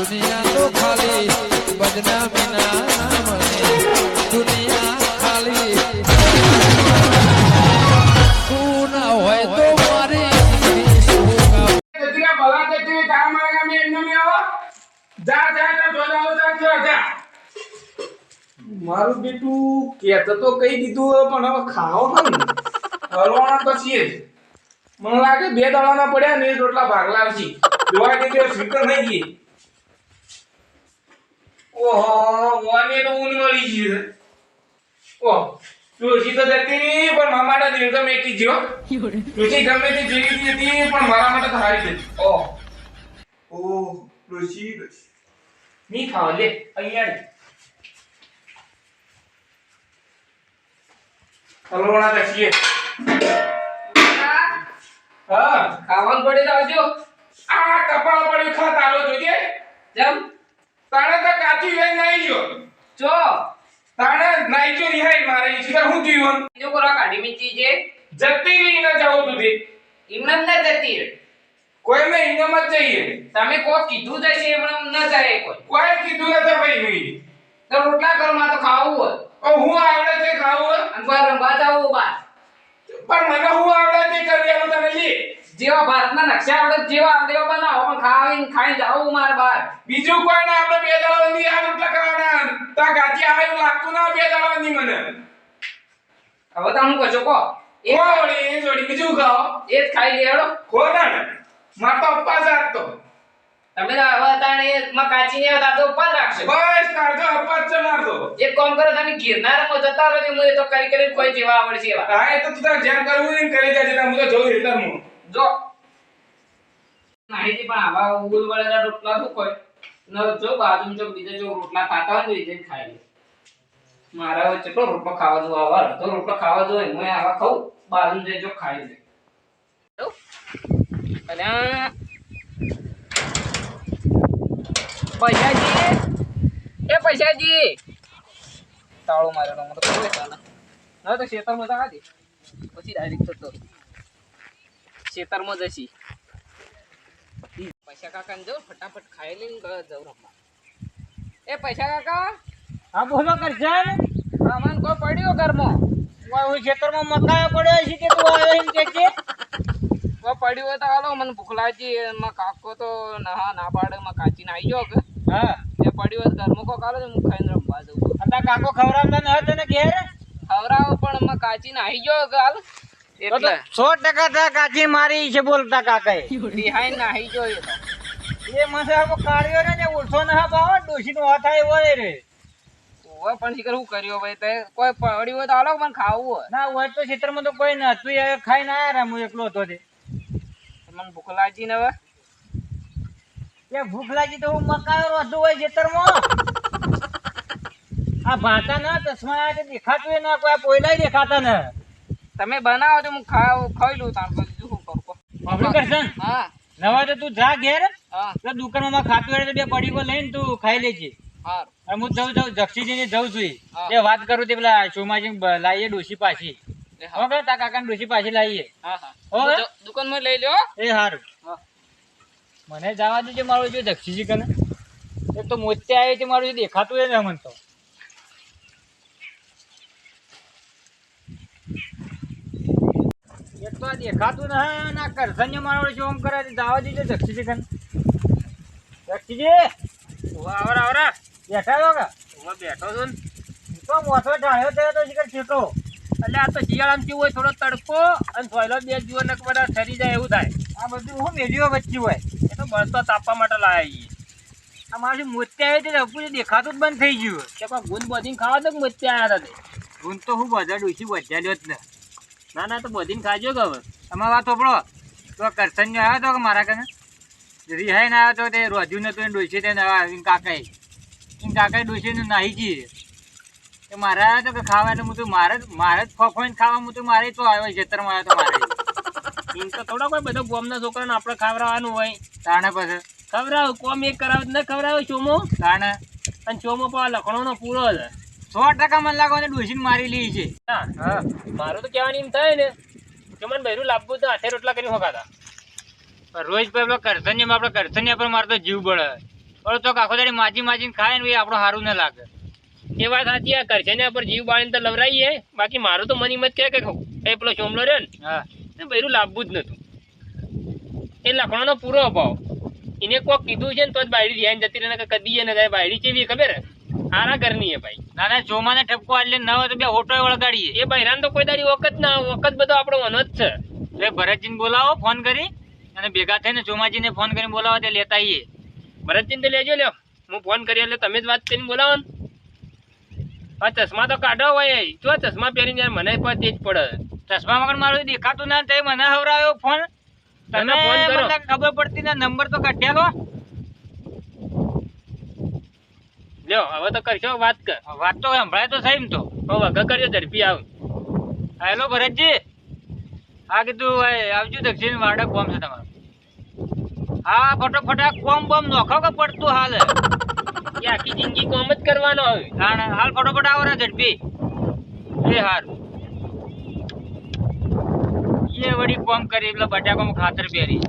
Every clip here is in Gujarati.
દુનિયા તો ખાલી બદનામી ના મને દુનિયા ખાલી તું ના હોય તો મારી બેટું કેતો તો કહી દીધું પણ હવે ખાઓ પછી હલવાના તો છીએ જ. મને લાગે બે દડાના પડ્યા ને રોટલા ભાગલા આવશે જોવા કે સ્વીકર નહીં ગઈ. ઓહો wane તો ઊન મળી ગઈ છે ઓહ તો જતી રહી પણ મામાના દિલ તો મેકી જ્યો તુલસી ગમે તે જેવી હતી પણ મારા માટે તો હારી ગઈ. ની ખાવ લે અહીંયા લે હલવાના તો હા? ખાવાનું પડે તો આવજો. આ કપાળ પડ્યું ખા તાલો જોજે. જેમ. તાણે તો કાચી વેન નાઈ જો જો. તાણે નાઈ જો રિહાઈ મારે ઈ હું જીવન જો કોરા કાઢી મી છે. જતી રહી ન જાવ દુધી ઇમન ન જતી રે કોઈ મેં ઇનામ મત જઈએ. તમે કોઈ કીધું જશે એમને ન જાય કોઈ. કોઈ કીધું નથી ભાઈ નું તો રોટલા કરો માં તો ખાવું હોય. ઓ હું આવડે છે ખાવું અને કોઈ રંબા જાવું બાર. પણ મને હું આવડે તે કરી આલું તને લી. જેવા ભારતના નકશા આવડે જેવા આવડે એવા બનાવો. પણ ખાવીને ખાઈ જાવ માર બાર. બીજું કોઈ ના આપણે બે દળા ની આ રોટલા ખાવાના તા ગાજી આવે એવું લાગતું ના બે દળા ની મને. હવે તો હું કહું. કો એ જોડી બીજું ખાઓ એ જ ખાઈ લેડો ના માર તો અપ્પા જાત તો તમે તો હવે તાણે માં કાચી ને આવતા તો ઉપર રાખશે. બસ કાઢો અપ્પા જ છે માર તો. એક કામ કરો તમે ગિરનારમાં જતા રહો મને તો કરી કરી કોઈ જેવા આવડશે એવા. હા એ તો તું તાર જેમ કરવું ને કરી દેજે તાર હું તો જોઉં હેતર હું જો. માહિતી પણ આવા ઉગલ વાળા રોટલા શું કોઈ ન જો બાજુ જો બીજા જો રોટલા ખાતા હોય ને તો એ જ ખાઈ લે. મારા વચ્ચે તો રોટલો ખાવા જો આવા તો રોટલો ખાવા જોઈએ હું આવા ખાઉં. બાજુ જે જો ખાઈ લે. અલ્યા. પૈસાજી? એ પૈસાજી! તાળો માર્યો મને તો ચાલે ના તો ખેતરમાં જા દે પછી ડાયરેક્ટ રહું. ખેતરમાં જશી. પૈસા કાકા ને જાઉં ફટાફટ ખાઈ લઈને જાઉં રમવા. એ પૈસા કાકા! હા બોલો કરશન સામાન કોઈ પડ્યો ઘરમાં? હું ખેતરમાં મકાયો પડ્યો છે કે તું આવ્યો એમ કે છે? કોઈ પડ્યું હોય તો હાલો મને ભૂખ લાગી. એમાં કાકો તો ના ના પાડે માં કાચી ને આવી ગયો કે હા. એ પડ્યું હોય તો ઘરમાં કોઈ કાલો હું ખાઈને રમવા અને કાકો ખવડાવતા ન હતો ને ઘેર? ખવડાવો પણ અમે કાચી ને આવી ગયો કે હાલ. તો તો એટલે. સો ટકા તા કાચી મારી છે બોલતા કાકા બિહાઈ ને આવી ગયો એ મને આવો કાઢ્યો ને ઉઠો ઓળખો ના પાવો ડોશી નો હાથ આવ્યો રે. ઓવે પણ શીખર હું કર્યો ભાઈ? તે કોઈ પડ્યું હોય તો આલો મને ખાવું હોય. ના હોય તો ખેતરમાં તો કોઈ નતું. એ ખાઈને આયા રે હું એકલો હતો તે મને ભૂખ લાગી ને હવે. એ ભૂખ લાગી તો મકાયો રોધું હોય ખેતરમાં. આ ભાતા ના ચશ્મા આજે દેખાતું ના કોઈ પોયલા દેખાતા ને. તમે બનાવો તો હું ખાવ ખાઈ લઉં તાર પછી શું કરું. બાબુ કરશન હા. નવા તો તું જા ઘેર. હા. તો દુકાનમાં ખાતું હોય તો બે પડીકો લઈને તું ખાઈ લેજે. હારું. હું જઉં જાઉં જક્ષીજીને જઉં છું હા. એ વાત કરું તે પેલા સોમાજી લાવીએ ડોશી પાછી. હા. હવે તા કાકા ડોશી પાછી લાવીએ હા હા. હો, હું હે? જ- દુકાનમાં લઈ લ્યો એ સારું હા. મને જવા દેજો મારું જો જક્ષીજી કને. એ તો મોતે આવે છે મારું જે દેખાતું એ ને મને તો. એક તો આ દેખાતું ને ના કરશન મારો આમ કરે જવા દેજો જક્ષીજી કને. જક્ષીજી ઓવા આવરા આવરા. બેઠા છો કે? ઓવા બેઠો છું ને. તો મોટો ઢાળ્યો થયો તો શીખર છેટો એટલે આ તો શિયાળામાં કેવું હોય થોડો તડકો અને સોયલો બે જુઓ ને બધા ઠરી જાય એવું થાય. આ બધું હું મેળ્યો વચ્ચે હોય. એ તો બળતો તાપવા માટે લાયા છીએ આ મારું મોતે આવે તે દેખાતું જ બંધ થઈ ગયું. કે પણ ગુંદ બધીને ખાવા તો મચ્ચે આવ્યા હતા તે? તો હું બધા ડોસી લ્યો જ ને. ના ના તો બધીને ખાજો કે હવે? તમારે વાત તો કરશન આવ્યો હતો કે મારા કને રિહાઈ ના આવ્યો તો તે રોજ્યું નતું એને ડોસી તે કાકાએ. એમ કાકાએ ડોસીને નાહી ગઈ. કે મારે આવ્યો તો કે ખાવા એટલે હું તો મારે મારે જ ફોફોઈને ખાવા હું તો મારે તો આવ્યો ખેતરમાં આવ્યો તો મારે. એમ તો થોડા કોઈ બધા ગોમના છોકરાને આપણે ખવડાવવાનું હોય. તાણે પછી? ખવડાવ કોમ એક કરાવ ન ખવડાવ ચોમો? તાણે? અને ચોમો પણ લખણોનો પૂરો છે. સો ટકા મને લાગો ડોસીને મારી લી છે. હા. મારું તો કહેવાનું એમ થાય ને કે મને બહેરું લાભવું તો હાથે રોટલા કરી હોગાતા. રોજ પેલો કરસનિયા આપણે કરસનિયા પર મારતો જીવ બળે. પણ તો આખો દાડી માજી માજીને ખાય ને એ આપણું સારું ના લાગે. એ વાત સાચી આ કરશે ને પર જીવ બાળીને તો લવરાઈએ. બાકી મારું તો મની મત કહે કે એ પેલો ચોમલો રહ્યો ને. હા. એ બૈરું લાભવું જ નહોતું. એ લખણોનો પૂરો અભાવ. એને કોક કીધું છે ને તો જ બાયડી ધ્યાન જતી રહે કદી ને જાય બાયડી કેવી ખબર? આરા ઘરની હે ભાઈ. ના ના ચોમાને ઠપકો એટલે ન હોય તો બે હોટો વળગાડીએ. એ બૈરાન તો કોઈ દાડી વખત ના વખત બધો આપણો મનો જ છે. એટલે ભરતજીને બોલાવો ફોન કરી અને ભેગા થઈને ચોમાજીને ફોન કરીને બોલાવો તે લેતા આવીએ. ભરતજીને તો લેજો લ્યો. હું ફોન કરી એટલે તમે જ વાત કરીને બોલાવો ને હા ચશ્મા તો કાઢો હોય જો ચશ્મા પહેરીને મને પણ તે જ પડે. ચશ્મા વગર મારું દેખાતું ના તે મને હવરાયો ફોન તમે ફોન કરો. ખબર પડતી ના નંબર તો કાઢ્યા લો લ્યો હવે તો કરશો વાત કર. વાત તો સંભળાય તો સહી તો. હવે વગર કરજો ઝડપી આવ. હેલો ભરતજી. હા કીધું ભાઈ આવજો દક્ષિણ વાડા કોમ છે તમારું. હા ફટોફટ આ કોમ બોમ નોખો કે પડતું હાલ? એ આખી જિંદગી કોમ જ કરવાનો હવે. હાલ હાલ ફટોફટ આવો ને ઝડપી. એ હાર. એ કોમ કરી એટલે બટાકામાં ખાતર પહેરી.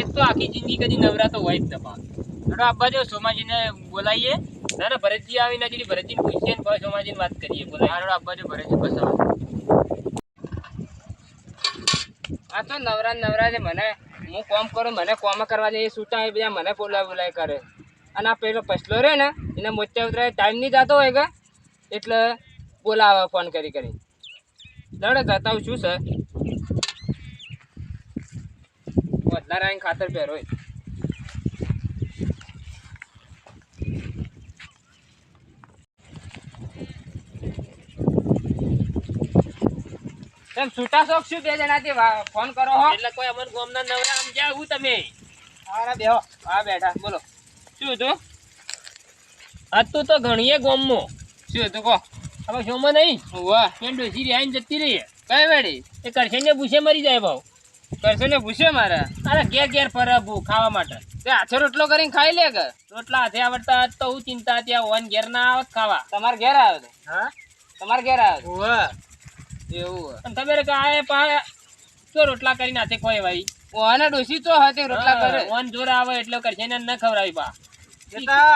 એક તો આખી જિંદગી કદી નવરાતો હોય જ ન પાક. હેડો આપવા દો સોમાજીને બોલાવીએ ના ના ભરતજી આવીને હજી ભરતજીને પૂછીએ ને પછી સોમાજીને વાત કરીએ બોલાય હારો આપવા દો ભરતજી પસાવ આ તો નવરા નવરા છે, મને હું કોમ કરું, મને કોમ કરવા દે એ સૂટા એ બધા મને બોલાય બોલાય કરે. અને આ પેલો પછલો રહે ને, એને મોચે ઉતરાય ટાઈમ નહીં જતો હોય કે, એટલે બોલાવે, ફોન કરી કરી લડે જતા છે આવીને ખાતર પહેરો હોય છૂટા શોખ શું બે જણાથી ફોન કરો હો? એટલે કોઈ અમર ગોમના નવરા આમ જ્યાં હું તમે? બેહો. હા બેઠા. બોલો. શું હતું? આજ તો તો ઘણીએ ગોમમાં. શું હતું કહો? હવે શોમાં નહીં. વાહ ડોસી રહ્યા જતી રહી કઈ વેડી એ કરશે ને ભૂસે મરી જાય ભાવ? કરશે ને ભૂસે મારે? અરે ઘેર ઘેર ફરે ભૂ ખાવા માટે. તે આછો રોટલો કરીને ખાઈ લે કે? રોટલા હાથે આવડતા હોત તો હું ચિંતા ત્યાં ઓન ઘેર ના આવત ખાવા. તમારે ઘેર આવે તો? હા? તમારે ઘેર આવે એવું અને કે આ પા તો રોટલા કરીને હાથે ખોય ભાઈ? ઓને ડોસી તો હાથે રોટલા કરે. ઓન જોર આવે એટલે કરશે ને ન ખવડાવી બા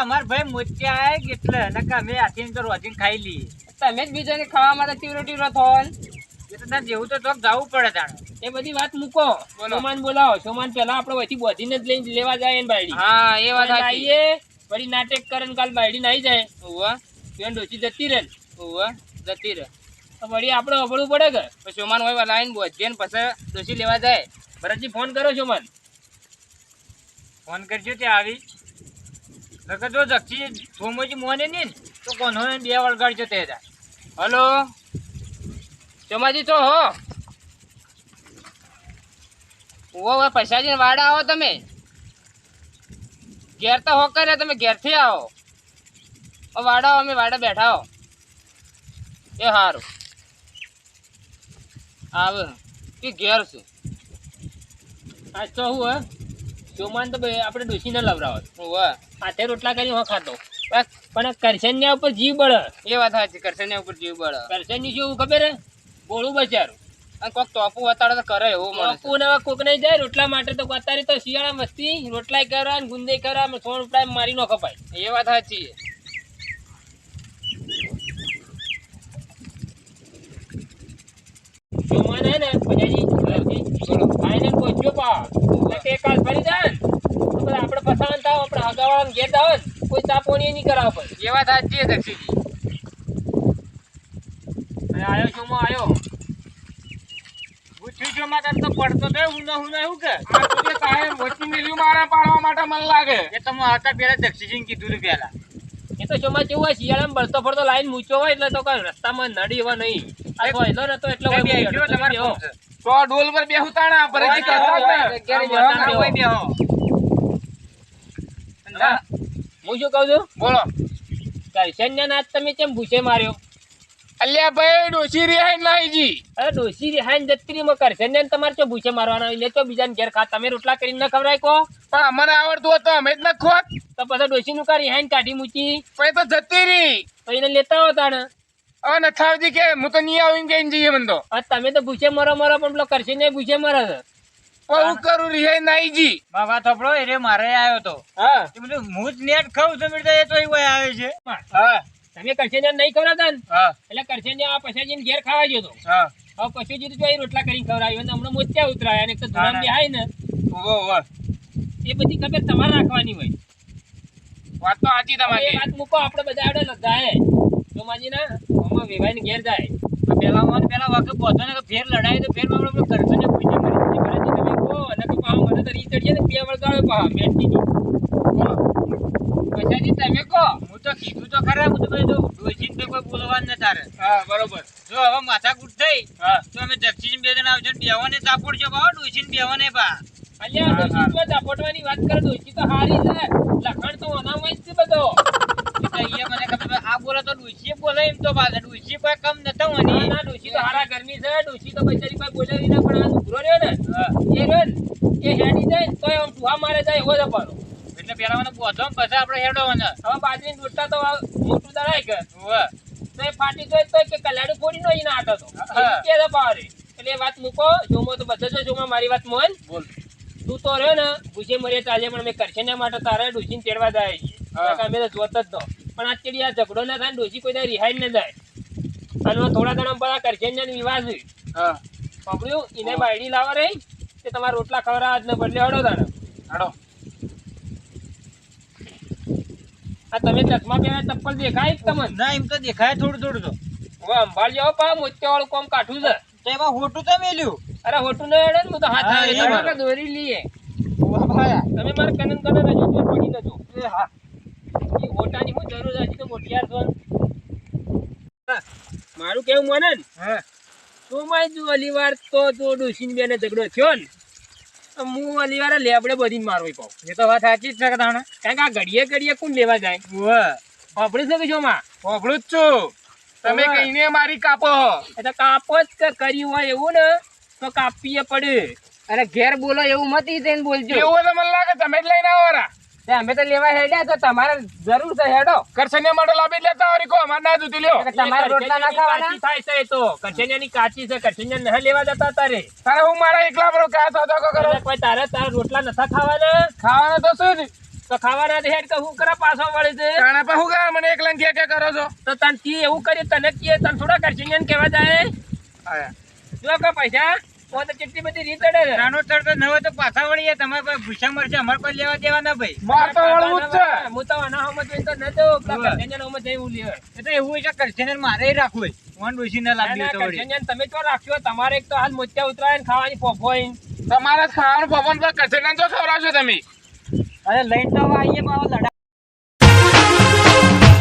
અમાર ભાઈ મોચી આવે એટલે નકા મેં હાથીને તો રોજીને ખાઈ લઈએ. તમે જ બીજાને ખાવા માટે તીવરો તીવરો થોન તો તાર જેવું તો ચોક જવું પડે તાણે. એ બધી વાત મૂકો. સોમાન બોલાવો. સોમાન પેલા આપણે વહીથી બોધીને જ લઈને લેવા જાય ને બાયડી. હા એ વાત આવીએ વળી નાટક કરે ને કાલ બાયડી નાઈ જાય. ઓવા ત્યાં ડોસી જતી રહે ઓવા જતી રહે. વળી આપણે અભળવું પડે કે સોમાન હોય લાઈન બોધીએ ને પછી ડોસી લેવા જાય. ભરતજી ફોન કરો સોમાન. ફોન કરજો ત્યાં આવી. નકર જો દક્ષી સોમોજી મોને નહીં તો કોનો બે વળગાડજો તે હલો? ચોમાજી ચો હો. ઓ પૈસાજીને પૈસાજી વાડા આવો તમે. ઘેર તો હો કરે તમે ઘેરથી આવો. ઓ વાડા અમે વાડા બેઠા હો. એ સારું આવે. કે ઘેર છે. આજ તો હું હે. ચોમાન તો ભાઈ આપણે ડોસી ના લવરાવો હોય હાથે રોટલા કરી હું ખાતો. પણ કરશન ને ઉપર જીવ બળે. એ વાત સાચી કરશે ને ઉપર જીવ બળ. કરશનની શું ખબર હે? બોળું બચારું અને કોક ટોપું વતાડે તો કરે એવું મળે બાપુ ને કોક નહીં જાય, રોટલા માટે તો અત્યારે તો શિયાળા મસ્તી, રોટલા કરવા ને ગુંદે કરવા અને સોણ ઉપડા મારી નો કપાય. એ વાત સાચી હે ને આપણે ફસાવન થાવ આપણે હગાવાળાને ઘેર જાવ કોઈ ચા નહીં કરાવ પડે. એ વાત સાચી છે દક્ષીજી અને આયો સોમો આયો. પૂછ્યું છો માં તો પડતો તો હું હું એવું કે? આ તો કાયમ મોટી મિલ્યું મારા પાડવા માટે મન લાગે. એ તમે હતા પેલા દક્ષીજીને કીધું પેલા એ તો સોમાં કેવું હોય શિયાળામાં બળતો ફરતો લાઈન મૂચ્યો હોય એટલે તો કઈ રસ્તામાં નડી એવા નહીં. આ સોયલો નતો એટલે તો ડોલ પર બેહું તાણા પર ને. ના, હું શું કહું છું? બોલો. કરશનને નાથ તમે કેમ ભૂસે માર્યો? અલ્યા ભાઈ ડોસી રિહાઈ નાઈજી અરે ડોસી રિહાઈન જત્રીમાં કરશે ને તમારે ચો ભૂસે મારવાના હોય? લે તો બીજાને ઘેર ખા. તમે રોટલા કરીને ન ખવરાય કો. પણ અમને આવડતું હતું અમે જ ન ખોત તો પછી ડોસીનું કા હેન કાઢી મૂકી. પછી તો જતી રહી. તો એને લેતા હો તાણે. હવે નથાવજી કે હું તો નહીં આવીને કહીને જઈએ મને તો. આ તમે તો ભૂસે મરો મરો પણ પેલો કરશે ને ભૂસે મરો છે. હું કરું રિહાઈ નાઈ જી. બાબા થોપડો એ મારે આવ્યો તો. હા. તે બધું હું જ નેટ ખાઉં છું એ તો એવું આવે છે. હા. તમે કરશે નહીં ખવડાવતા ને? એટલે કરશેનિયા આ પછી ઘેર ખાવા ગયો તો. હા. હવે પછી જીધું જો રોટલા કરીને ખવડાવ્યો અને હમણાં મોત્યા ઉતરાયા તો ધોરામ બેહાય ને. એ બધી ખબર તમારે રાખવાની હોય. વાત તો સાચી તમારી. વાત મૂકો આપણે બધા આવડે લગાય સોમાજી ના આમાં વેવાઈને ઘેર જાય. પેલા મને પેલા વખત પહોંચો ને ફેર લડાય તો ફેર આપણે કરશે ને. પૂછે મારી તમે કહો અને કે પાહો મને તો રી ચડીએ ને બે વળગાડો પાહા મેટની પછાજી તમે કહો હું તો કીધું તો ખરા હું તો ભાઈ જો ડોશીને તો કોઈ બોલવાનું ન તારે હા. બરોબર જો હવે માથાકૂટ થઈ તો અમે જક્ષી બે જણા આવજો બેવાને તાપોડ છો બાવા ડોસીને બેવાને બા. અલ્યા દોશી તો ઝાપટવાની વાત કરે દોશી તો હારી છે. લખણ તો અનામય જ છે બધો. અહીંયા મને ખબર આ બોલે તો ડોશીએ બોલે એમ તો પાછા ડોશી કોઈ કમ નતો ના મને ના તો હારા ગરમી છે ડોશી તો બચારી પાસે બોલાવી ના પણ આ ઉભરો રહ્યો ને. એ રહ્યો ને એ હેડી જાય તો ટુહા મારે જાય એવો જ અપારો. પેલા બોધો ને પછી આપણે હેડો હવે બાજરી રોટલા તો મોટું દળાય કે તો એ ફાટી જાય તો કે કલાડું ફોડી નો એને આટો તો કે તો એટલે વાત મૂકો. જોમો તો બધો જો જોમો મારી વાત મોન બોલ. તું તો રહ્યો ને ભૂસે મરે ચાલે પણ અમે કરશે ને માટે તારે ડોસીને તેડવા જાય છે. અમે તો જોત જ તો પણ આ ચેડી આ ઝઘડો ના થાય ડોસી કોઈ રિહાઈ ન જાય. અને થોડા દાડા બધા કરશે ને વિવાહ છે. હા. પકડ્યું એને બાયડી લાવવા રહી કે તમારા રોટલા ખવડાવવા જ ને બદલે હડો તાણે હાડો. આ તમે ચશ્મા પહેર્યા ચપ્પલ દેખાય તમને. ના એમ તો દેખાય થોડું થોડું તો. હવે અંબાડજો જાવ પા મોત્યા વાળું કોમ કાઠું છે. તો એમાં હોટું તો મેલ્યું. અરે હોટું ન એડે હું તો હાથ દોરી લઈએ. તમે મારે કનન કનન હજુ તો પડી નજો એ હા. એ હોટાની હું જરૂર હતી તો મોટિયાર જોન મારું કેવું મને ને હા. તું માય તું અલીવાર તો તો ડોસીને બેને ઝઘડો થયો ને? હું અલીવારે લેબડે બધી મારવી પાઉં એ તો વાત સાચી જ છે તાણે. કારણ કે આ ઘડીએ ઘડીએ કોણ લેવા જાય? હોવે. વાપરી શકે જો માં હોભળું જ છું. તમે. કહીને મારી કાપો. એટલે કાપો જ કે કરી હોય એવું ને તો કાપીએ પડે. અરે ઘેર બોલો એવું મતી બોલજો. એવું તો મને લાગે તમે જ લઈને આવો રા તે અમે તો લેવા હેડ્યા તો તમારે જરૂર છે હેડો. કરસને મોડલ લાવી લેતા હોય કો અમાર ના દૂધી લ્યો. તમારે રોટલા ના ખાવાના? થાય છે તો તો. ની કાચી છે કચેરિયા ન લેવા જતા તારે. તારે હું મારા એકલા પર કા થતો કો કરો? કોઈ તારે તારે રોટલા નતા ખાવાના? ખાવાના તો શું તો ખાવાના હેડ કે હું કરા પાછો વળી છે? કાણા પર હું કરે? મને એકલા કે કે કરો છો? તો તને કી એવું કરી તને કી તને થોડા કચેરિયાને કેવા જાય? આયા જો કા પૈસા. કેટલી બધી રીત અડે છે. નાનો સર તો પાછા વળીએ તમારે પાસે ભૂસા મરચા અમાર લેવા દેવા મારે રાખવું ફોન ડોસી ના લાગ્યો તમે તો રાખ્યો તમારે એક તો આજ મોતિયા ઉતરાય ખાવાની પોફોઈન તમારે ખાવાનું પવન પર કચેડા ખવડાવશો તમે. અરે લઈને તો લડા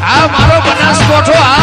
આ મારો બનાસકોઠો આ